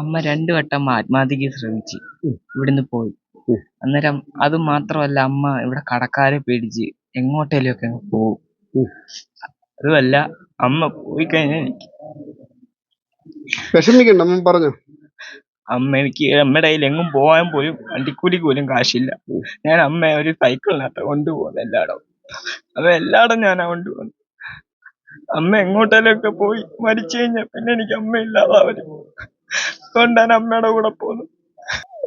അമ്മ രണ്ടു വട്ടം ആത്മഹത്യക്ക് ശ്രമിച്ചു. ഇവിടുന്ന് പോയി. അന്നേരം അത് മാത്രമല്ല അമ്മ ഇവിടെ കടക്കാരെ പേടിച്ച് എങ്ങോട്ടേലും ഒക്കെ പോകും. അതുമല്ല അമ്മ പോയി കഴിഞ്ഞാൽ വിഷമിക്കണ്ട അമ്മ പറഞ്ഞു? അമ്മ എനിക്ക് അമ്മയുടെ കയ്യിൽ എങ്ങും പോകാൻ പോലും വണ്ടിക്കൂലിക്ക് പോലും കാശില്ല. ഞാൻ അമ്മ ഒരു സൈക്കിളിനകത്ത് കൊണ്ടുപോകുന്നത് എല്ലായിടവും. അത് എല്ലായിടം ഞാനാ കൊണ്ടുപോകുന്നു അമ്മ എങ്ങോട്ടേലൊക്കെ പോയി മരിച്ചു കഴിഞ്ഞാൽ പിന്നെ എനിക്ക് അമ്മ ഇല്ലാതാവരും അതുകൊണ്ടാണ് അമ്മയുടെ കൂടെ പോകുന്നത്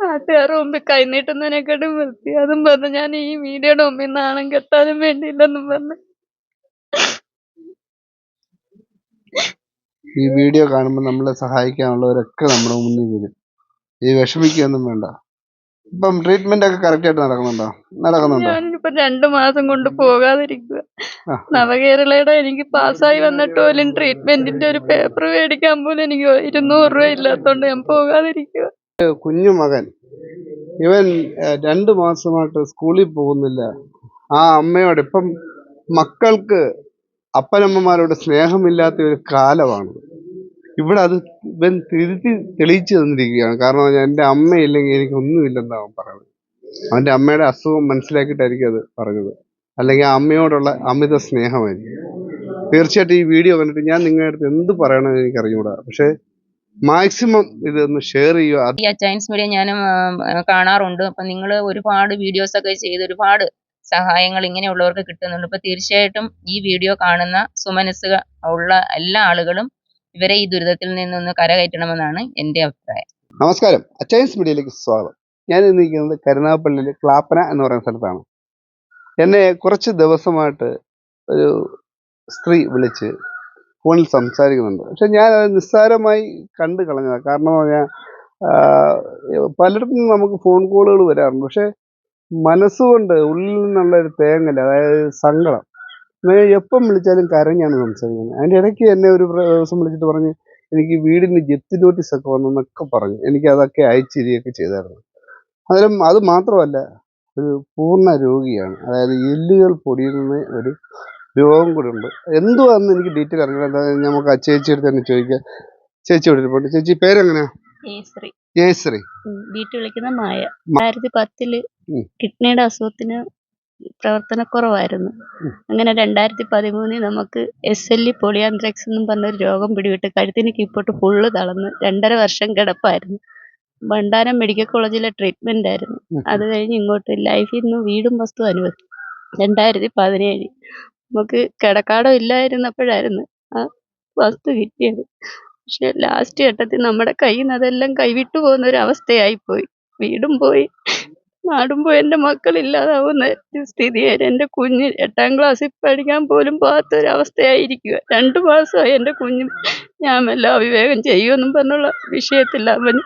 നാട്ടുകാരുടെ മുമ്പിൽ കൈനീട്ടുന്നതിനെക്കാട്ടും വൃത്തി. അതും പറഞ്ഞ് ഞാൻ ഈ മീഡിയയുടെ മുമ്പിൽ നാണം കെട്ടാനും വേണ്ടിയില്ലെന്നും പറഞ്ഞു. ഈ വീഡിയോ കാണുമ്പോൾ നമ്മളെ സഹായിക്കാനുള്ളവരൊക്കെ നമ്മുടെ മുന്നിൽ വരും. ഈ വിഷമിക്കുകയൊന്നും വേണ്ട. ഇപ്പം ട്രീറ്റ്മെന്റ് ഒക്കെ കറക്റ്റ് ആയിട്ട് നടക്കുന്നുണ്ടോ? നടക്കുന്നുണ്ടോ? ഞാനിപ്പോ രണ്ടു മാസം കൊണ്ട് പോകാതിരിക്കുക. നവകേരളയുടെ എനിക്ക് പാസ്സായി വന്നിട്ട് പോലും ട്രീറ്റ്മെന്റിന്റെ ഒരു പേപ്പർ മേടിക്കാൻ പോലും എനിക്ക് ഇരുന്നൂറ് രൂപ ഇല്ലാത്തോണ്ട് ഞാൻ പോകാതിരിക്കുക കുഞ്ഞു മകൻ. ഇവൻ രണ്ട് മാസമായിട്ട് സ്കൂളിൽ പോകുന്നില്ല. ആ അമ്മയോട് ഇപ്പം മക്കൾക്ക് അപ്പനമ്മമാരോട് സ്നേഹമില്ലാത്ത ഒരു കാലമാണ്. ഇവിടെ അത് ഇവൻ തിരുത്തി തെളിയിച്ചു തന്നിരിക്കുകയാണ്. കാരണം എന്റെ അമ്മയില്ലെങ്കിൽ എനിക്ക് ഒന്നുമില്ലെന്നാണ് അവൻ പറയുന്നത്. അവന്റെ അമ്മയുടെ അസുഖം മനസ്സിലാക്കിയിട്ടായിരിക്കും അത് പറഞ്ഞത്. അല്ലെങ്കിൽ അമ്മയോടുള്ള അമിത സ്നേഹമായിരിക്കും. തീർച്ചയായിട്ടും ഈ വീഡിയോ കണ്ടിട്ട് ഞാൻ നിങ്ങളുടെ അടുത്ത് എന്ത് പറയണമെന്ന് എനിക്ക് അറിഞ്ഞുകൂടാ പക്ഷേ മാക്സിമം ഇതൊന്ന് ഷെയർ ചെയ്യുക. ഈ ചൈനീസ് മീഡിയ ഞാനും കാണാറുണ്ട്. അപ്പൊ നിങ്ങൾ ഒരുപാട് വീഡിയോസ് ഒക്കെ ചെയ്ത് ഒരുപാട് സഹായങ്ങൾ ഇങ്ങനെയുള്ളവർക്ക് കിട്ടുന്നുണ്ട്. അപ്പൊ തീർച്ചയായിട്ടും ഈ വീഡിയോ കാണുന്ന സുമനസ് ഉള്ള എല്ലാ ആളുകളും ഇവരെ ഈ ദുരിതത്തിൽ നിന്നൊന്ന് കരകയറ്റണമെന്നാണ് എന്റെ അഭിപ്രായം. നമസ്കാരം. അച്ചയൻസ് മീഡിയയിലേക്ക് സ്വാഗതം. ഞാൻ ഇന്ന് നിൽക്കുന്നത് കരുനാഗപ്പള്ളിയിൽ ക്ലാപ്പന എന്ന് പറയുന്ന സ്ഥലത്താണ്. എന്നെ കുറച്ച് ദിവസമായിട്ട് ഒരു സ്ത്രീ വിളിച്ച് ഫോണിൽ സംസാരിക്കുന്നുണ്ട്. പക്ഷെ ഞാൻ അത് നിസ്സാരമായി കണ്ടു കളഞ്ഞതാണ് കാരണം പറഞ്ഞാൽ പലയിടത്തും നമുക്ക് ഫോൺ കോളുകൾ വരാറുണ്ട്. പക്ഷെ മനസ്സുകൊണ്ട് ഉള്ളിൽ നിന്നുള്ള ഒരു തേങ്ങൽ അതായത് സങ്കടം എപ്പം വിളിച്ചാലും കരഞ്ഞാണ് സംസാരിക്കുന്നത്. അതിന്റെ ഇടയ്ക്ക് എന്നെ ഒരു ദിവസം വിളിച്ചിട്ട് പറഞ്ഞ് എനിക്ക് വീടിന് ജപ്തി നോട്ടീസ് ഒക്കെ വന്നെന്നൊക്കെ പറഞ്ഞു. എനിക്ക് അതൊക്കെ അയച്ചിരിയൊക്കെ ചെയ്തായിരുന്നു. അന്നേരം അത് മാത്രമല്ല ഒരു പൂർണ രോഗിയാണ്. അതായത് എല്ലുകൾ പൊടിയുന്ന ഒരു രോഗം കൂടെ ഉണ്ട്. എന്തുവാന്ന് എനിക്ക് ഡീറ്റെയിൽ അറിയില്ല എന്താ നമുക്ക് ആ ചേച്ചി അടുത്ത് തന്നെ ചോദിക്കാം. ചേച്ചി ഇരിപ്പുണ്ട്? ചേച്ചി പേരെങ്ങനെയാ? ശ്രീ ജയശ്രീ വീട്ടിൽ വിളിക്കുന്ന മായ. രണ്ടായിരത്തി പത്തിൽ കിഡ്നിയുടെ അസുഖത്തിന് പ്രവർത്തനക്കുറവായിരുന്നു. കുറവായിരുന്നു അങ്ങനെ രണ്ടായിരത്തി പതിമൂന്നിൽ നമുക്ക് എസ് എൽ ഇ പൊളിയാൻഡ്രക്സ് എന്നും പറഞ്ഞൊരു രോഗം പിടിവിട്ട് കഴുത്തിന് കീപ്പോട്ട് ഫുള്ള് തളർന്ന് രണ്ടര വർഷം കിടപ്പായിരുന്നു. ഭണ്ഡാരം മെഡിക്കൽ കോളേജിലെ ട്രീറ്റ്മെന്റ് ആയിരുന്നു. അത് കഴിഞ്ഞ് ഇങ്ങോട്ട് ലൈഫിൽ നിന്ന് വീടും വസ്തു അനുവദിച്ചു. രണ്ടായിരത്തി പതിനേഴ് നമുക്ക് കിടക്കാടോ ഇല്ലായിരുന്നപ്പോഴായിരുന്നു ആ വസ്തു കിട്ടിയത്. പക്ഷെ ലാസ്റ്റ് ഘട്ടത്തിൽ നമ്മുടെ കയ്യിൽ നിന്ന് അതെല്ലാം കൈവിട്ടു പോകുന്ന ഒരു അവസ്ഥയായി പോയി വീടും പോയി. നാടും പോയി എന്റെ മക്കളില്ലാതാവുന്ന സ്ഥിതിയായി. എന്റെ കുഞ്ഞ് എട്ടാം ക്ലാസ്സിൽ പഠിക്കാൻ പോലും പോകാത്ത ഒരു അവസ്ഥയായിരിക്കുക രണ്ടു മാസമായി എന്റെ കുഞ്ഞും ഞാൻ വല്ല അവിവേകം ചെയ്യുമെന്നും പറഞ്ഞുള്ള വിഷയത്തിൽ അവൻ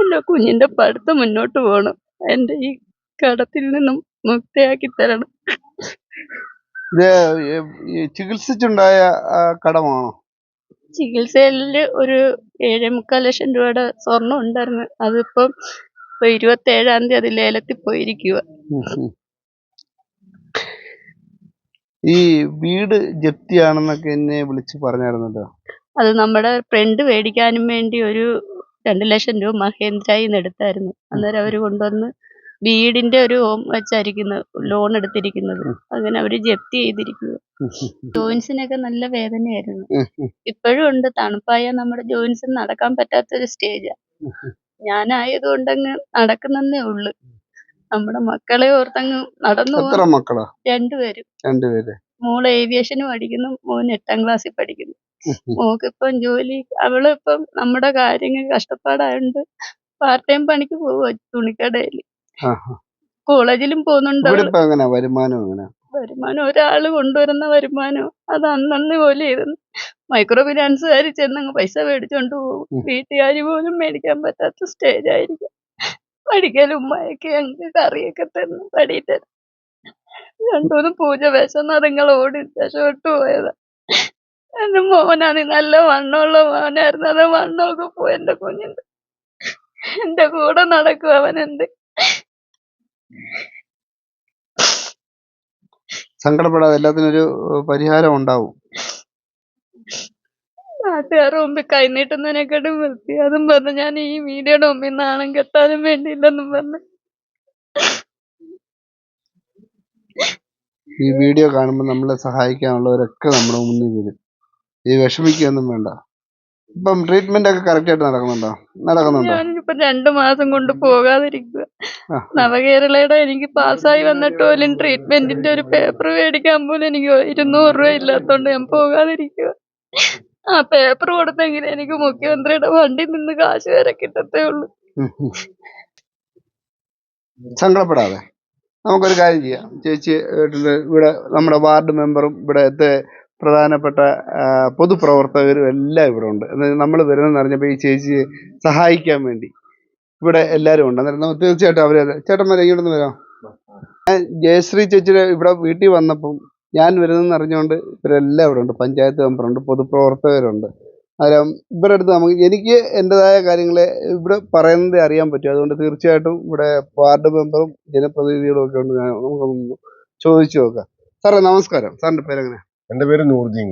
എന്റെ കുഞ്ഞിന്റെ പഠിത്തം മുന്നോട്ട് പോകണം. എന്റെ ഈ കടത്തിൽ നിന്നും മുക്തയാക്കി തരണം. ഇത് ചികിത്സിച്ചുണ്ടായ കടമാണോ? ചികിത്സയിൽ ഒരു ഏഴേ മുക്കാൽ ലക്ഷം രൂപയുടെ സ്വർണം ഉണ്ടായിരുന്നു. അതിപ്പം ഇപ്പൊ ഇരുപത്തി ഏഴാം തീയതി അത് ലേലത്തിൽ പോയിരിക്കുക. ഈ വീട് ജപ്തിയാണെന്നൊക്കെ എന്നെ വിളിച്ച് പറഞ്ഞായിരുന്നല്ലോ. അത് നമ്മുടെ ഫ്രണ്ട് മേടിക്കാനും വേണ്ടി ഒരു രണ്ട് ലക്ഷം രൂപ മഹേന്ദ്രയിൽ നിന്ന് എടുത്തായിരുന്നു. അന്നേരം അവർ കൊണ്ടുവന്ന് വീടിന്റെ ഒരു ഹോം വെച്ചായിരിക്കുന്ന ലോൺ എടുത്തിരിക്കുന്നത്. അങ്ങനെ അവർ ജപ്തി ചെയ്തിരിക്കുക ജോയിൻസിനൊക്കെ നല്ല വേദനയായിരുന്നു. ഇപ്പോഴും ഉണ്ട് തണുപ്പായ നമ്മുടെ ജോയിൻസിന് നടക്കാൻ പറ്റാത്തൊരു സ്റ്റേജാ. ഞാനായതുകൊണ്ടങ്ങ് നടക്കുന്നേ ഉള്ളു. നമ്മുടെ മക്കളെ ഓർത്തങ്ങ് നടന്നു എത്ര പോകും മക്കളാ? രണ്ടുപേരും. രണ്ടുപേര്. മോൾ ഏവിയേഷന് പഠിക്കുന്നു മോൻ എട്ടാം ക്ലാസ്സിൽ പഠിക്കുന്നു. മോക്കിപ്പം ജോലി അവൾ ഇപ്പം നമ്മുടെ കാര്യങ്ങൾ കഷ്ടപ്പാടായോണ്ട് പാർട്ട് ടൈം പണിക്ക് പോവുക തുണിക്കടയിൽ. കോളേജിലും പോകുന്നുണ്ട് അവൾ. വരുമാനം എങ്ങനെയാ വരുമാനം ഒരാൾ കൊണ്ടുവരുന്ന വരുമാനം. അത് അന്നന്ന് പോലെ ഇരുന്ന് മൈക്രോ ഫിനാൻസുകാർ ചെന്നങ്ങ് പൈസ മേടിച്ചോണ്ട് പോകും. വീട്ടുകാർ പോലും മേടിക്കാൻ പറ്റാത്ത സ്റ്റേജ് ആയിരിക്കും. പഠിക്കലും ഉമ്മയൊക്കെ ഞങ്ങൾക്ക് കറിയൊക്കെ തന്നു പടിയിട്ട് രണ്ടുമൂന്ന് പൂജ വിശന്ന് അതുങ്ങൾ ഓടി രക്ഷപ്പെട്ടു പോയതാ. എന്റെ മോനാണ് നല്ല വണ്ണമുള്ള മോനായിരുന്നു. അത് വണ്ണമൊക്കെ പോയി എന്റെ കുഞ്ഞിന്റെ. എന്റെ കൂടെ നടക്കും അവനെന്റെ സങ്കടപ്പെടാതെ എല്ലാത്തിനും ഒരു പരിഹാരം ഉണ്ടാവും. നാട്ടുകാരുടെ മുമ്പിൽ കൈനീട്ടുന്നതിനെക്കാട്ടും വൃത്തി. അതും പറഞ്ഞ് ഞാൻ ഈ മീഡിയയുടെ മുമ്പിൽ നാണം കെട്ടാനും വേണ്ടിയില്ലെന്നും പറഞ്ഞു. ഈ വീഡിയോ കാണുമ്പോൾ നമ്മളെ സഹായിക്കാനുള്ളവരൊക്കെ നമ്മുടെ മുന്നിൽ വരും. ഈ വിഷമിക്കുകയൊന്നും വേണ്ട. ഇപ്പം ട്രീറ്റ്മെന്റ് ഒക്കെ കറക്റ്റ് ആയിട്ട് നടക്കുന്നുണ്ടോ? നടക്കുന്നുണ്ടോ? ഞാനിപ്പോ രണ്ടു മാസം കൊണ്ട് പോകാതിരിക്കുക. നവകേരളയുടെ എനിക്ക് പാസ്സായി വന്നിട്ട് പോലും ട്രീറ്റ്മെന്റിന്റെ ഒരു പേപ്പർ മേടിക്കാൻ പോലും എനിക്ക് ഇരുന്നൂറ് രൂപ ഇല്ലാത്തോണ്ട് ഞാൻ പോകാതിരിക്കുക. ആ പേപ്പർ കൊടുത്തെങ്കിൽ എനിക്ക് മുഖ്യമന്ത്രിയുടെ വണ്ടി നിന്ന് കാശ് വരെ കിട്ടത്തേ ഉള്ളൂ. സങ്കടപ്പെടാതെ. നമുക്കൊരു കാര്യം ചെയ്യാം. ചേച്ചി ഇവിടെ നമ്മുടെ വാർഡ് മെമ്പറും ഇവിടുത്തെ പ്രധാനപ്പെട്ട പൊതുപ്രവർത്തകരും എല്ലാം ഇവിടെ ഉണ്ട്. നമ്മൾ വരുന്നെന്ന് അറിഞ്ഞപ്പോൾ ഈ ചേച്ചിയെ സഹായിക്കാൻ വേണ്ടി ഇവിടെ എല്ലാവരും ഉണ്ട്. അന്നേരം നമുക്ക് തീർച്ചയായിട്ടും അവരെ ചേട്ടന്മാരെ ഇങ്ങോട്ടൊന്ന് വരാം. ഞാൻ ജയശ്രീ ചേച്ചിയുടെ ഇവിടെ വീട്ടിൽ വന്നപ്പം ഞാൻ വരുന്നെന്ന് അറിഞ്ഞുകൊണ്ട് ഇവരെല്ലാം ഇവിടെ ഉണ്ട്. പഞ്ചായത്ത് മെമ്പറുണ്ട് പൊതുപ്രവർത്തകരുണ്ട്. അന്നേരം ഇവരുടെ അടുത്ത് നമുക്ക് എനിക്ക് എന്റെതായ കാര്യങ്ങളെ ഇവിടെ പറയുന്നത് അറിയാൻ പറ്റും. അതുകൊണ്ട് തീർച്ചയായിട്ടും ഇവിടെ വാർഡ് മെമ്പറും ജനപ്രതിനിധികളും ഒക്കെ ഉണ്ട് ഞാൻ നമുക്കൊന്ന് ചോദിച്ചു നോക്കാം. സാറേ നമസ്കാരം. സാറിന്റെ പേരെങ്ങനെ എന്റെ പേര് കുഞ്ഞ്.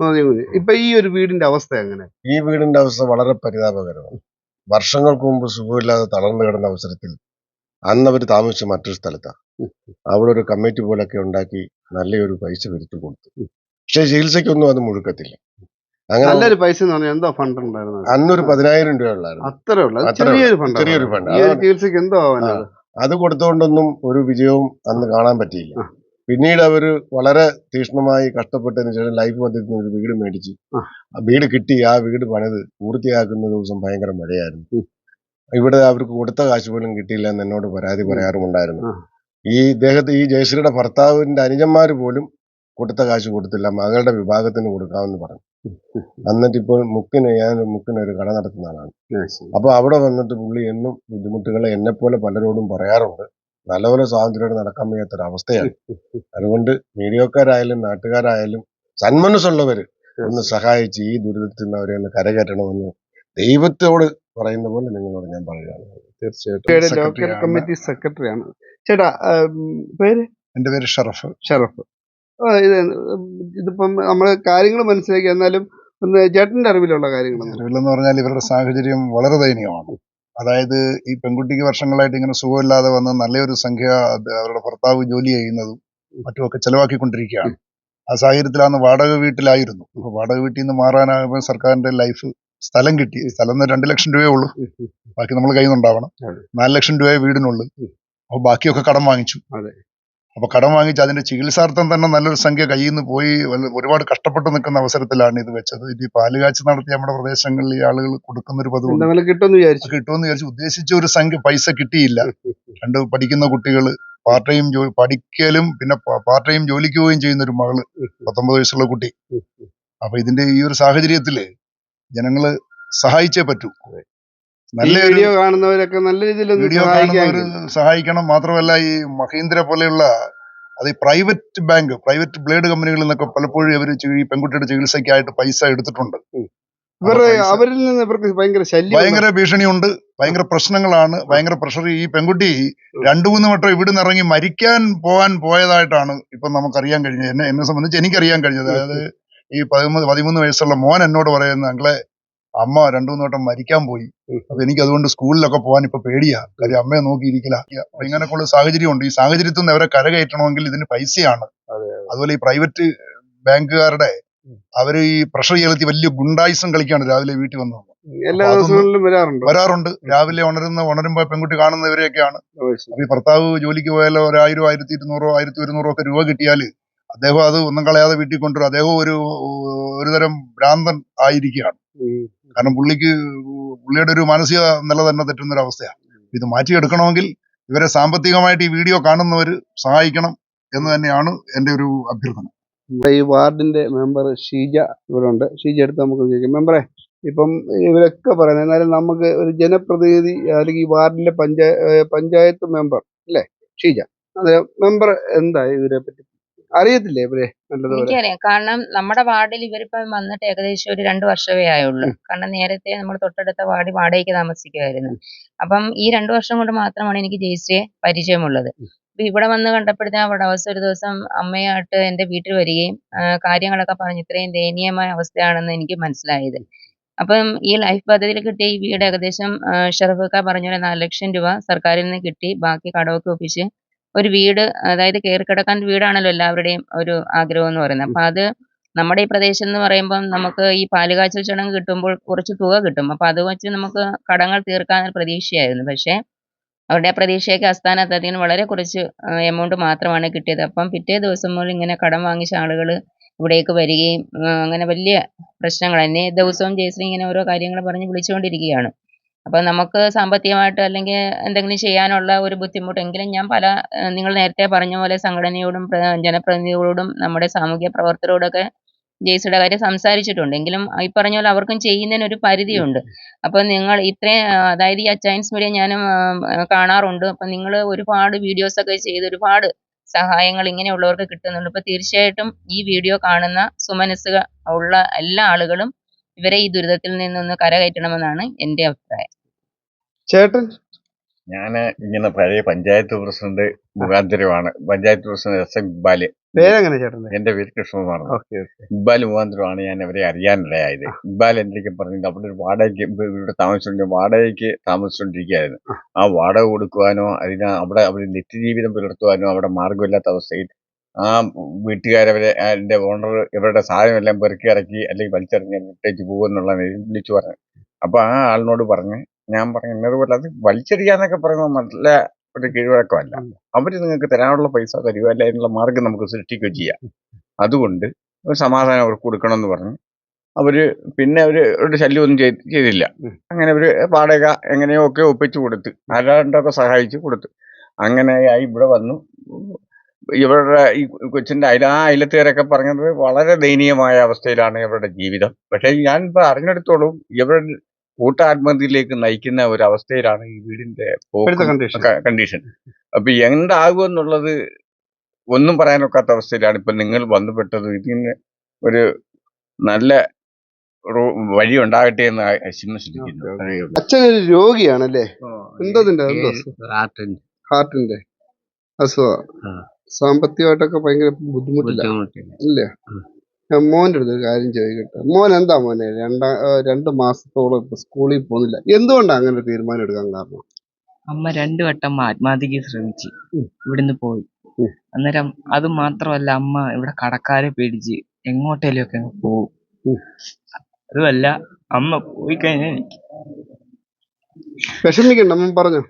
മതി. ഇപ്പൊ ഈ ഒരു വീടിന്റെ അവസ്ഥ എങ്ങനെ? ഈ വീടിന്റെ അവസ്ഥ വളരെ പരിതാപകരമാണ്. വർഷങ്ങൾക്ക് മുമ്പ് സുഖമില്ലാതെ തളർന്നു കിടന്ന അവസരത്തിൽ അന്ന് അവർ താമസിച്ച മറ്റൊരു സ്ഥലത്താണ്. അവിടെ ഒരു കമ്മിറ്റി പോലൊക്കെ ഉണ്ടാക്കി നല്ലൊരു പൈസ വരുത്തി കൊടുത്തു. പക്ഷെ ചികിത്സയ്ക്കൊന്നും അത് മുഴുക്കത്തില്ല. അങ്ങനെ നല്ലൊരു പൈസ എന്ന് പറഞ്ഞാൽ എന്തോ ഫണ്ട് ഉണ്ടായിരുന്നത് അന്നൊരു പതിനായിരം രൂപ ഉള്ളായിരുന്നു. അത്രേ ഉള്ളൂ. അത് അത്രേ ചെറിയൊരു ഫണ്ട് ചെറിയൊരു ഫണ്ട് എന്തോ അത് കൊടുത്തുകൊണ്ടൊന്നും ഒരു വിജയവും അന്ന് കാണാൻ പറ്റിയില്ല. പിന്നീട് അവർ വളരെ തീക്ഷ്ണമായി കഷ്ടപ്പെട്ടതിന് ശേഷം ലൈഫ് പദ്ധതി ഒരു വീട് മേടിച്ച്. ആ. വീട് കിട്ടി ആ വീട് പണിത് പൂർത്തിയാക്കുന്ന ദിവസം ഭയങ്കര മഴയായിരുന്നു. ഇവിടെ അവർക്ക് കൊടുത്ത കാശ് പോലും കിട്ടിയില്ല എന്ന് എന്നോട് പരാതി പറയാറുമുണ്ടായിരുന്നു. ഈ ഇദ്ദേഹത്തെ ഈ ജയശ്രീയുടെ ഭർത്താവിന്റെ അനുജന്മാർ പോലും കൊടുത്ത കാശ് കൊടുത്തില്ല മകളുടെ വിഭാഗത്തിന് കൊടുക്കാമെന്ന് പറഞ്ഞു. എന്നിട്ട് ഇപ്പോൾ മുക്കിന് ഞാൻ മുക്കിന് ഒരു കട നടത്തുന്ന ആളാണ്. അപ്പൊ അവിടെ വന്നിട്ട് പുള്ളി എന്നും ബുദ്ധിമുട്ടുകൾ എന്നെ പോലെ പലരോടും പറയാറുണ്ട്. നല്ലപോലെ സ്വാതന്ത്ര്യമായിട്ട് നടക്കാൻ വയ്യാത്തൊരവസ്ഥയാണ്. അതുകൊണ്ട് മീഡിയക്കാരായാലും നാട്ടുകാരായാലും സന്മനസ്സുള്ളവര് ഒന്ന് സഹായിച്ച് ഈ ദുരിതത്തിൽ നിന്ന് അവരെ ഒന്ന് കരകയറ്റണമെന്ന് ദൈവത്തോട് പറയുന്ന പോലെ നിങ്ങളോട് ഞാൻ പറയുകയാണ്. തീർച്ചയായിട്ടും ലോക്കൽ. കമ്മിറ്റി ചേട്ടാ പേര്? എന്റെ പേര് ഷറഫ്. ഷറഫ്. ഇത് ഇതിപ്പം നമ്മൾ കാര്യങ്ങൾ മനസ്സിലാക്കി എന്നാലും ഒന്ന് ചേട്ടന്റെ അറിവിലുള്ള കാര്യങ്ങൾ അറിവിലെന്ന് പറഞ്ഞാൽ ഇവരുടെ സാഹചര്യം വളരെ ദയനീയമാണ്. അതായത് ഈ പെൺകുട്ടിക്ക് വർഷങ്ങളായിട്ട് ഇങ്ങനെ സുഖമില്ലാതെ വന്ന് നല്ലൊരു സംഖ്യ അവരുടെ ഭർത്താവ് ജോലി ചെയ്യുന്നതും മറ്റുമൊക്കെ ചെലവാക്കിക്കൊണ്ടിരിക്കുകയാണ്. ആ സാഹചര്യത്തിലാണ് വാടക വീട്ടിലായിരുന്നു. അപ്പൊ വാടക വീട്ടിൽ നിന്ന് മാറാനാകുമ്പോൾ സർക്കാരിന്റെ ലൈഫ് സ്ഥലം കിട്ടി. സ്ഥലം എന്ന് രണ്ട് ലക്ഷം രൂപയേ ഉള്ളൂ. ബാക്കി നമ്മൾ കയ്യിൽ നിന്നുണ്ടാവണം. നാല് ലക്ഷം രൂപയെ വീടിനുള്ളൂ. അപ്പൊ ബാക്കിയൊക്കെ കടം വാങ്ങിച്ചു. അതെ. അപ്പൊ കടം വാങ്ങിച്ച് അതിന്റെ ചികിത്സാർത്ഥം തന്നെ നല്ലൊരു സംഖ്യ കയ്യിൽ നിന്ന് പോയി ഒരുപാട് കഷ്ടപ്പെട്ട് നിൽക്കുന്ന അവസരത്തിലാണ് ഇത് വെച്ചത്. ഇത് ഈ പാലുകാച്ച് നടത്തി നമ്മുടെ പ്രദേശങ്ങളിൽ ഈ ആളുകൾ കൊടുക്കുന്ന ഒരു പതിവ് എന്തെങ്കിലും കിട്ടുമെന്ന് വിചാരിച്ചു. കിട്ടുമെന്ന് വിചാരിച്ചു ഉദ്ദേശിച്ച ഒരു സംഖ്യ പൈസ കിട്ടിയില്ല. രണ്ട് പഠിക്കുന്ന കുട്ടികൾ പാർട്ട് ടൈം ജോലി പഠിക്കലും പിന്നെ പാർട്ട് ടൈം ജോലിക്ക് പോവുകയും ചെയ്യുന്ന ഒരു മകൾ പത്തൊമ്പത് വയസ്സുള്ള കുട്ടി. അപ്പൊ ഇതിന്റെ ഈ ഒരു സാഹചര്യത്തിൽ ജനങ്ങൾ സഹായിച്ചേ പറ്റൂ. ഈ നല്ലൊരു വീഡിയോ കാണുന്നവരൊക്കെ നല്ല രീതിയിൽ വീഡിയോ സഹായിക്കണം. മാത്രമല്ല ഈ മഹീന്ദ്ര പോലെയുള്ള അത് ഈ പ്രൈവറ്റ് ബാങ്ക് പ്രൈവറ്റ് ബ്ലേഡ് കമ്പനികളിൽ നിന്നൊക്കെ പലപ്പോഴും ഇവർ ഈ പെൺകുട്ടിയുടെ ചികിത്സയ്ക്കായിട്ട് പൈസ എടുത്തിട്ടുണ്ട്. അവരിൽ നിന്ന് ഇവർക്ക് ഭയങ്കര ശല്യം ഭയങ്കര ഭീഷണിയുണ്ട്. ഭയങ്കര പ്രശ്നങ്ങളാണ്. ഭയങ്കര പ്രഷർ ഈ പെൺകുട്ടി രണ്ടു മൂന്ന് വട്ടം ഇവിടുന്ന് ഇറങ്ങി മരിക്കാൻ പോകാൻ പോയതായിട്ടാണ് ഇപ്പൊ നമുക്കറിയാൻ കഴിഞ്ഞത്. എന്നെ എന്നെ സംബന്ധിച്ച് എനിക്കറിയാൻ കഴിഞ്ഞത്. അതായത് ഈ പതിമൂന്ന് പതിമൂന്ന് വയസ്സുള്ള മോൻ എന്നോട് പറയുന്ന അങ്ങളെ അമ്മ രണ്ടു മൂന്ന് വട്ടം മരിക്കാൻ പോയി. അപ്പൊ എനിക്ക് അതുകൊണ്ട് സ്കൂളിലൊക്കെ പോകാൻ ഇപ്പൊ പേടിയാ. കാര്യം അമ്മയെ നോക്കിയിരിക്കില്ല. ഉള്ള സാഹചര്യം ഉണ്ട്. ഈ സാഹചര്യത്തിൽ നിന്ന് അവരെ കരകയറ്റണമെങ്കിൽ ഇതിന് പൈസയാണ്. അതുപോലെ ഈ പ്രൈവറ്റ് ബാങ്കുകാരുടെ അവർ ഈ പ്രഷർ ചെലുത്തി വലിയ ഗുണ്ടായിസം കളിക്കാണ് രാവിലെ വീട്ടിൽ വന്നു. എല്ലാ ദിവസങ്ങളിലും വരാറുണ്ട്? വരാറുണ്ട്. രാവിലെ ഉണരുന്ന ഉണരുമ്പോ പെൺകുട്ടി കാണുന്നവരെയൊക്കെയാണ് അപ്പൊ ഈ ഭർത്താവ് ജോലിക്ക് പോയാലോ ഒരു ആയിരം ആയിരത്തി ഇരുന്നൂറോ ആയിരത്തി ഒരുന്നൂറോ ഒക്കെ രൂപ കിട്ടിയാൽ അദ്ദേഹം അത് ഒന്നും കളയാതെ വീട്ടിൽ കൊണ്ടുവരും. അദ്ദേഹം ഒരു ഒരുതരം ഭ്രാന്തൻ ആയിരിക്കുകയാണ്. കാരണം പുള്ളിക്ക് പുള്ളിയുടെ ഒരു മാനസിക നില തന്നെ തെറ്റുന്ന ഒരു അവസ്ഥയാണ് ഇത് മാറ്റിയെടുക്കണമെങ്കിൽ ഇവരെ സാമ്പത്തികമായിട്ട് ഈ വീഡിയോ കാണുന്നവർ സഹായിക്കണം എന്ന് തന്നെയാണ് എന്റെ ഒരു അഭ്യർത്ഥന. ഈ വാർഡിന്റെ മെമ്പർ ഷീജ ഇവിടെ ഉണ്ട് ഷീജ എടുത്ത് നമുക്ക് ചോദിക്കാം. മെമ്പറെ ഇപ്പം ഇവരൊക്കെ പറയുന്നത് എന്നാലും നമുക്ക് ഒരു ജനപ്രതിനിധി അല്ലെങ്കിൽ ഈ വാർഡിലെ പഞ്ചായ പഞ്ചായത്ത് മെമ്പർ അല്ലേ? ഷീജ. അതെ മെമ്പർ എന്താ ഇവരെ പറ്റി? അറിയത്തില്ലേ ഇവരെ നല്ലതുപോലെ? എനിക്കറിയാം. കാരണം നമ്മുടെ വാർഡിൽ ഇവരിപ്പം വന്നിട്ട് ഏകദേശം ഒരു രണ്ട് വർഷമേ ആയുള്ളൂ. കാരണം നേരത്തെ നമ്മൾ തൊട്ടടുത്ത വാർഡിൽ വാടകയ്ക്ക് താമസിക്കുമായിരുന്നു അപ്പം ഈ രണ്ടു വർഷം കൊണ്ട് മാത്രമാണ് എനിക്ക് ജയശ്രീയെ പരിചയമുള്ളത്. അപ്പൊ ഇവിടെ വന്ന് കണ്ടപ്പോഴത്തേ അവിടെ അവസ്ഥ ഒരു ദിവസം അമ്മയായിട്ട് എന്റെ വീട്ടിൽ വരികയും ആ, കാര്യങ്ങളൊക്കെ പറഞ്ഞ് ഇത്രയും ദയനീയമായ അവസ്ഥയാണെന്ന് എനിക്ക് മനസ്സിലായത്. അപ്പം ഈ ലൈഫ് പദ്ധതിയിൽ കിട്ടിയ ഈ വീട് ഏകദേശം ഷെറഫ് ഷറഫക്ക പറഞ്ഞ പോലെ നാല് ലക്ഷം രൂപ സർക്കാരിൽ നിന്ന് കിട്ടി. ബാക്കി കടമൊക്കെ ഒപ്പിച്ച് ഒരു വീട് അതായത് കയറി കിടക്കാൻ വീടാണല്ലോ എല്ലാവരുടെയും ഒരു ആഗ്രഹം എന്ന് പറയുന്നത് അപ്പൊ അത് നമ്മുടെ ഈ പ്രദേശം എന്ന് പറയുമ്പോൾ നമുക്ക് ഈ പാലുകാച്ചൽ ചടങ്ങ് കിട്ടുമ്പോൾ കുറച്ച് തുക കിട്ടും. അപ്പൊ അത് വെച്ച് നമുക്ക് കടങ്ങൾ തീർക്കാൻ പ്രതീക്ഷയായിരുന്നു. പക്ഷേ അവരുടെ പ്രതീക്ഷയ്ക്ക് പ്രതീക്ഷയൊക്കെ അസ്ഥാനത്തതിന് വളരെ കുറച്ച് എമൗണ്ട് മാത്രമാണ് കിട്ടിയത്. അപ്പം പിറ്റേ ദിവസം മുതൽ ഇങ്ങനെ കടം വാങ്ങിച്ച ആളുകൾ ഇവിടേക്ക് വരികയും അങ്ങനെ വലിയ പ്രശ്നങ്ങൾ. എന്നെ ദിവസവും ജയശ്രീ ഇങ്ങനെ ഓരോ കാര്യങ്ങൾ പറഞ്ഞ് വിളിച്ചുകൊണ്ടിരിക്കുകയാണ്. അപ്പം നമുക്ക് സാമ്പത്തികമായിട്ട് അല്ലെങ്കിൽ എന്തെങ്കിലും ചെയ്യാനുള്ള ഒരു ബുദ്ധിമുട്ടെങ്കിലും ഞാൻ പല നിങ്ങൾ നേരത്തെ പറഞ്ഞ പോലെ സംഘടനയോടും ജനപ്രതിനിധികളോടും നമ്മുടെ സാമൂഹ്യ പ്രവർത്തകരോടൊക്കെ ജെയ്സിയുടെ കാര്യം സംസാരിച്ചിട്ടുണ്ട്. എങ്കിലും ഈ പറഞ്ഞ പോലെ അവർക്കും ചെയ്യുന്നതിന് ഒരു പരിധിയുണ്ട്. അപ്പോൾ നിങ്ങൾ ഇത്രയും അതായത് ഈ അച്ചയൻസ് മീഡിയ ആ, കാണാറുണ്ട്. അപ്പം നിങ്ങൾ ഒരുപാട് വീഡിയോസ് ഒക്കെ ചെയ്ത് ഒരുപാട് സഹായങ്ങൾ ഇങ്ങനെയുള്ളവർക്ക് കിട്ടുന്നുണ്ട്. അപ്പോൾ തീർച്ചയായിട്ടും ഈ വീഡിയോ കാണുന്ന സുമനസ്സുക ഉള്ള എല്ലാ ആളുകളും ഇവരെ ഈ ദുരിതത്തിൽ നിന്നൊന്ന് കരകയറ്റണമെന്നാണ് എന്റെ അഭിപ്രായം. ചേട്ടൻ? ഞാൻ ഇങ്ങനെ പഴയ panchayat president മുഖാന്തരമാണ്. Panchayat president S M Iqbal പേരെങ്ങനെ ചേട്ടൻ എന്റെ പേര് കൃഷ്ണകുമാർ. ഇക്ബാൽ മുഖാന്തരമാണ് ഞാൻ അവരെ അറിയാനിടയായത്. ഇക്ബാൽ എന്തൊക്കെ പറഞ്ഞു അവിടെ ഒരു വാടകയ്ക്ക് ഇവിടെ താമസിച്ചുകൊണ്ട് വാടകയ്ക്ക് താമസിച്ചുകൊണ്ടിരിക്കുകയായിരുന്നു ആ. വാടക കൊടുക്കുവാനോ അതിന് അവിടെ അവർ നിത്യജീവിതം പുലർത്തുവാനോ അവിടെ മാർഗമില്ലാത്ത അവസ്ഥയിൽ ആ വീട്ടുകാരവരെ അതിന്റെ ഓണർ ഇവരുടെ സാധനമെല്ലാം പെറുക്കി ഇറക്കി അല്ലെങ്കിൽ വലിച്ചെറിഞ്ഞ് വിട്ടേക്ക് പോകുമെന്നുള്ള നിലയിൽ വിളിച്ചു പറഞ്ഞു. അപ്പൊ ആ ആളിനോട് പറഞ്ഞ് ഞാൻ പറഞ്ഞു ഇന്നതുപോലെ അത് വലിച്ചെറിയാന്നൊക്കെ പറയുമ്പോൾ നല്ല ഒരു കീഴ്വഴക്കമല്ല. അവർ നിങ്ങൾക്ക് തരാനുള്ള പൈസ തരിക അല്ല? അതിനുള്ള മാർഗം നമുക്ക് സൃഷ്ടിക്കുകയോ ചെയ്യാം. അതുകൊണ്ട് ഒരു സമാധാനം അവർക്ക് കൊടുക്കണം എന്ന് പറഞ്ഞു അവർ പിന്നെ അവർ ഒരു ശല്യമൊന്നും ചെയ്ത് ചെയ്തില്ല. അങ്ങനെ അവർ വാടക എങ്ങനെയോ ഒക്കെ ഒപ്പിച്ചു കൊടുത്ത് ആരാണ്ടൊക്കെ സഹായിച്ചു കൊടുത്തു. അങ്ങനെയായി ഇവിടെ വന്നു. ഇവരുടെ ഈ കൊച്ചിന്റെ അയല ആ അയലത്തുകാരൊക്കെ പറഞ്ഞത് വളരെ ദയനീയമായ അവസ്ഥയിലാണ് ഇവരുടെ ജീവിതം. പക്ഷെ ഞാൻ ഇപ്പൊ അറിഞ്ഞെടുത്തോളും ഇവരുടെ കൂട്ട ആത്മഹത്യയിലേക്ക് നയിക്കുന്ന ഒരു അവസ്ഥയിലാണ് ഈ വീടിന്റെ കണ്ടീഷൻ അപ്പൊ അപ്പൊ എന്താകുമെന്നുള്ളത് ഒന്നും പറയാനൊക്കാത്ത അവസ്ഥയിലാണ് ഇപ്പൊ നിങ്ങൾ ബന്ധപ്പെട്ടത്. ഇതിന് ഒരു നല്ല വഴി ഉണ്ടാകട്ടെ എന്ന് ആശംസിക്കുന്നു. അച്ഛൻ ഒരു എന്തതിന്റെ എന്തോ ഹാർട്ടിന്റെ ഹാർട്ടിന്റെ അസുഖം? സാമ്പത്തികമായിട്ടൊക്കെ ഭയങ്കര ബുദ്ധിമുട്ടില്ല? ബുദ്ധിമുട്ടില്ല. ഇല്ല. മോന്റെ അടുത്ത് ഒരു കാര്യം ചോദിക്കട്ടെ. മോൻ എന്താ മോനെ? രണ്ടാ രണ്ടു മാസത്തോളം ഇപ്പൊ സ്കൂളിൽ പോകുന്നില്ല. എന്തുകൊണ്ടാണ് അങ്ങനെ തീരുമാനം എടുക്കാൻ കാരണം? അമ്മ രണ്ടു വട്ടം ആത്മഹത്യക്ക് ശ്രമിച്ച്. ഇവിടുന്ന് പോയി. അന്നേരം അത് മാത്രമല്ല അമ്മ ഇവിടെ കടക്കാരെ പേടിച്ച് എങ്ങോട്ടേലും ഒക്കെ അങ്ങ് പോകും. അതുമല്ല അമ്മ പോയി കഴിഞ്ഞാൽ എനിക്ക് വിഷമിക്കണ്ട അമ്മ പറഞ്ഞു.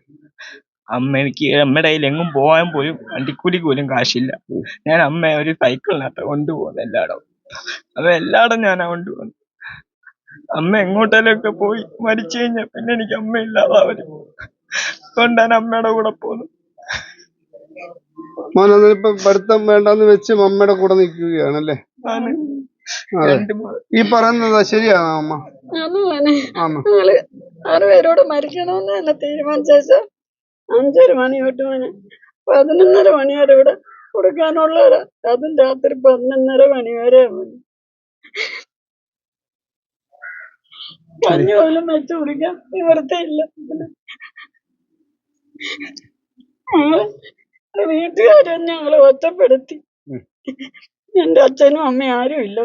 അമ്മ എനിക്ക് അമ്മയുടെ കയ്യിൽ എങ്ങും പോകാൻ പോലും വണ്ടിക്കൂലിക്ക് പോലും കാശില്ല. ഞാൻ അമ്മയെ ഒരു സൈക്കിളിനകത്ത് കൊണ്ടുപോകുന്നു എല്ലായിടവും അത് ഞാൻ ഞാനാ വന്നു അമ്മ എങ്ങോട്ടേലും ഒക്കെ പോയി മരിച്ചു കഴിഞ്ഞ പിന്നെ എനിക്ക് അമ്മ ഇല്ലാതാവരും ഞാൻ അമ്മയുടെ കൂടെ പോന്നു മോൻ അതിനിപ്പം പഠിത്തം വേണ്ടെന്ന് വെച്ച് അമ്മയുടെ കൂടെ നിൽക്കുകയാണല്ലേ? ആണ്. അതെ. രണ്ട് മാ- ഈ പറയുന്നത് ശരിയാണോ അമ്മ? മോനെ. ആണോ ഞങ്ങൾ ആറുപേരോട് മരിക്കണമെന്ന് തന്നെ തീരുമാനിച്ച ശേഷം അഞ്ചര മണി തൊട്ട് മോനെ. പതിനൊന്നര മണി വരെ ഇവിടെ കൊടുക്കാനുള്ളവരാ അതും രാത്രി പതിനൊന്നര മണി വരെ കഞ്ഞി പോലും വെച്ച് കുടിക്കാൻ നിവർത്തിയില്ല വീട്ടുകാരും ഞങ്ങളെ ഒറ്റപ്പെടുത്തി. എന്റെ അച്ഛനും അമ്മയും ആരും ഇല്ല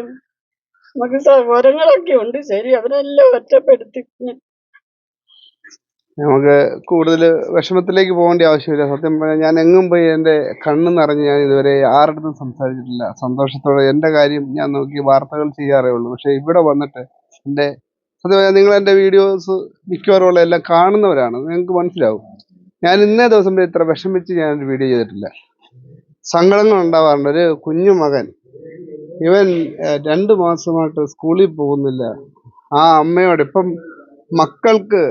നമുക്ക് സഹോദരങ്ങളൊക്കെ ഉണ്ട്. ശരി അവരെല്ലാം ഒറ്റപ്പെടുത്തി. നമുക്ക് കൂടുതൽ വിഷമത്തിലേക്ക് പോകേണ്ട ആവശ്യമില്ല. സത്യം പറഞ്ഞാൽ ഞാൻ എങ്ങും പോയി എന്റെ കണ്ണ് നിറഞ്ഞ് ഞാൻ ഇതുവരെ ആരുടെ സംസാരിച്ചിട്ടില്ല. സന്തോഷത്തോടെ എന്റെ കാര്യം ഞാൻ നോക്കി വാർത്തകൾ ചെയ്യാറേ ഉള്ളൂ. പക്ഷേ ഇവിടെ വന്നിട്ട് എന്റെ സത്യം പറഞ്ഞാൽ നിങ്ങൾ എന്റെ വീഡിയോസ് മിക്കവാറും ഉള്ള എല്ലാം കാണുന്നവരാണ്. നിങ്ങൾക്ക് മനസ്സിലാവും. ഞാൻ ഇന്നേ ദിവസം ഇത്ര വിഷമിച്ച് ഒരു വീഡിയോ ചെയ്തിട്ടില്ല. സങ്കടങ്ങൾ ഉണ്ടാവാറുണ്ട്. ഒരു കുഞ്ഞു മകൻ ഇവൻ രണ്ട് മാസമായിട്ട് സ്കൂളിൽ പോകുന്നില്ല. ആ അമ്മയോട് ഇപ്പം മക്കൾക്ക്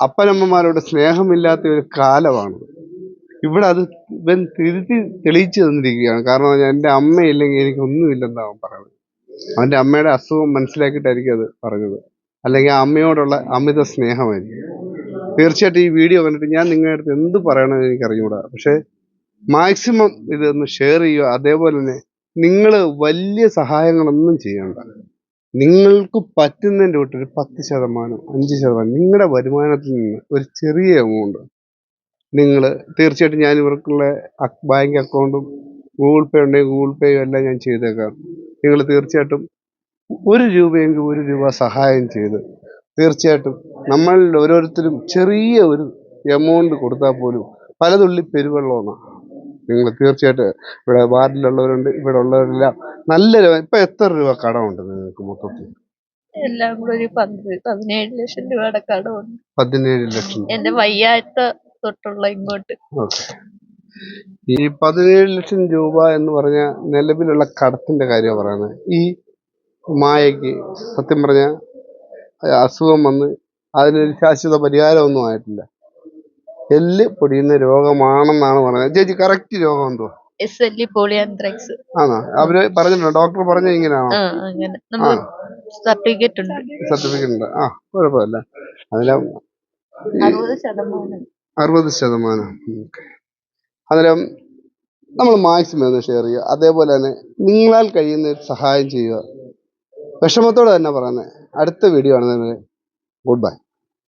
അപ്പനമ്മമാരോട് സ്നേഹമില്ലാത്ത ഒരു കാലമാണ് ഇവിടെ അത് ഇവൻ തിരുത്തി തെളിയിച്ചു തന്നിരിക്കുകയാണ്. കാരണം എന്റെ അമ്മയില്ലെങ്കിൽ എനിക്ക് ഒന്നുമില്ലെന്നാണ് അവൻ പറയുന്നത്. അവന്റെ അമ്മയുടെ അസുഖം മനസ്സിലാക്കിയിട്ടായിരിക്കും അത് പറഞ്ഞത്. അല്ലെങ്കിൽ അമ്മയോടുള്ള അമിത സ്നേഹമായിരിക്കും. തീർച്ചയായിട്ടും ഈ വീഡിയോ കണ്ടിട്ട് ഞാൻ നിങ്ങളുടെ അടുത്ത് എന്ത് പറയണമെന്ന് എനിക്ക് അറിഞ്ഞുകൂടാ പക്ഷേ മാക്സിമം ഇതൊന്ന് ഷെയർ ചെയ്യുക. അതേപോലെ തന്നെ നിങ്ങൾ വലിയ സഹായങ്ങളൊന്നും ചെയ്യണ്ട. നിങ്ങൾക്ക് പറ്റുന്നതിന്റെ തൊട്ട് ഒരു പത്ത് ശതമാനം അഞ്ച് ശതമാനം നിങ്ങളുടെ വരുമാനത്തിൽ നിന്ന് ഒരു ചെറിയ എമൗണ്ട് നിങ്ങൾ തീർച്ചയായിട്ടും ഞാൻ ഇവർക്കുള്ള ബാങ്ക് അക്കൗണ്ടും ഗൂഗിൾ പേ ഉണ്ടെങ്കിൽ ഗൂഗിൾ പേയും എല്ലാം ഞാൻ ചെയ്തേക്കാം. നിങ്ങൾ തീർച്ചയായിട്ടും ഒരു രൂപയെങ്കിൽ ഒരു രൂപ സഹായം ചെയ്ത് തീർച്ചയായിട്ടും നമ്മളിൽ ഓരോരുത്തരും ചെറിയ ഒരു എമൗണ്ട് കൊടുത്താൽ പോലും പലതുള്ളി പെരുവെള്ളമെന്നാണ് നിങ്ങൾ തീർച്ചയായിട്ടും ഇവിടെ വാർഡിലുള്ളവരുണ്ട് ഇവിടെ ഉള്ളവരെല്ലാം നല്ല രൂപ ഇപ്പൊ എത്ര രൂപ കടമുണ്ട് നിങ്ങൾക്ക് മൊത്തത്തിൽ? എല്ലാം കൂടെ ഒരു പന്ത്രണ്ട് പതിനേഴ് ലക്ഷം രൂപയുടെ കടമുണ്ട്. പതിനേഴ് ലക്ഷം. എന്റെ വയ്യാത്ത തൊട്ടുള്ള ഇങ്ങോട്ട്. ഈ പതിനേഴ് ലക്ഷം രൂപ എന്ന് പറഞ്ഞ നിലവിലുള്ള കടത്തിന്റെ കാര്യം പറയുന്നത് ഈ മായയ്ക്ക് സത്യം പറഞ്ഞ അസുഖം വന്ന് അതിനൊരു ശാശ്വത പരിഹാരമൊന്നും ആയിട്ടില്ല. എല്ല് പൊടിയുന്ന രോഗമാണെന്നാണ് പറഞ്ഞത് ചേച്ചി കറക്റ്റ് രോഗം എന്തോ എസ് എൽ പോളിയാന്ത്രക്സ് ആണോ? അവർ പറഞ്ഞിട്ടുണ്ടോ? ഡോക്ടർ പറഞ്ഞ ഇങ്ങനെയാണോ? അങ്ങനെ. നമ്മൾ സർട്ടിഫിക്കറ്റ് ഉണ്ട്. സർട്ടിഫിക്കറ്റ് ഉണ്ട്. ആ കുഴപ്പമില്ല. അതിലും അറുപത് ശതമാനം. അറുപത് ശതമാനം. അന്നേരം നമ്മൾ മാക്സിമം ഒന്ന് ഷെയർ ചെയ്യുക. അതേപോലെ തന്നെ നിങ്ങളാൽ കഴിയുന്ന സഹായം ചെയ്യുക. വിഷമത്തോടെ തന്നെ പറയുന്നത്. അടുത്ത വീഡിയോ ആണ് ഗുഡ് ബൈ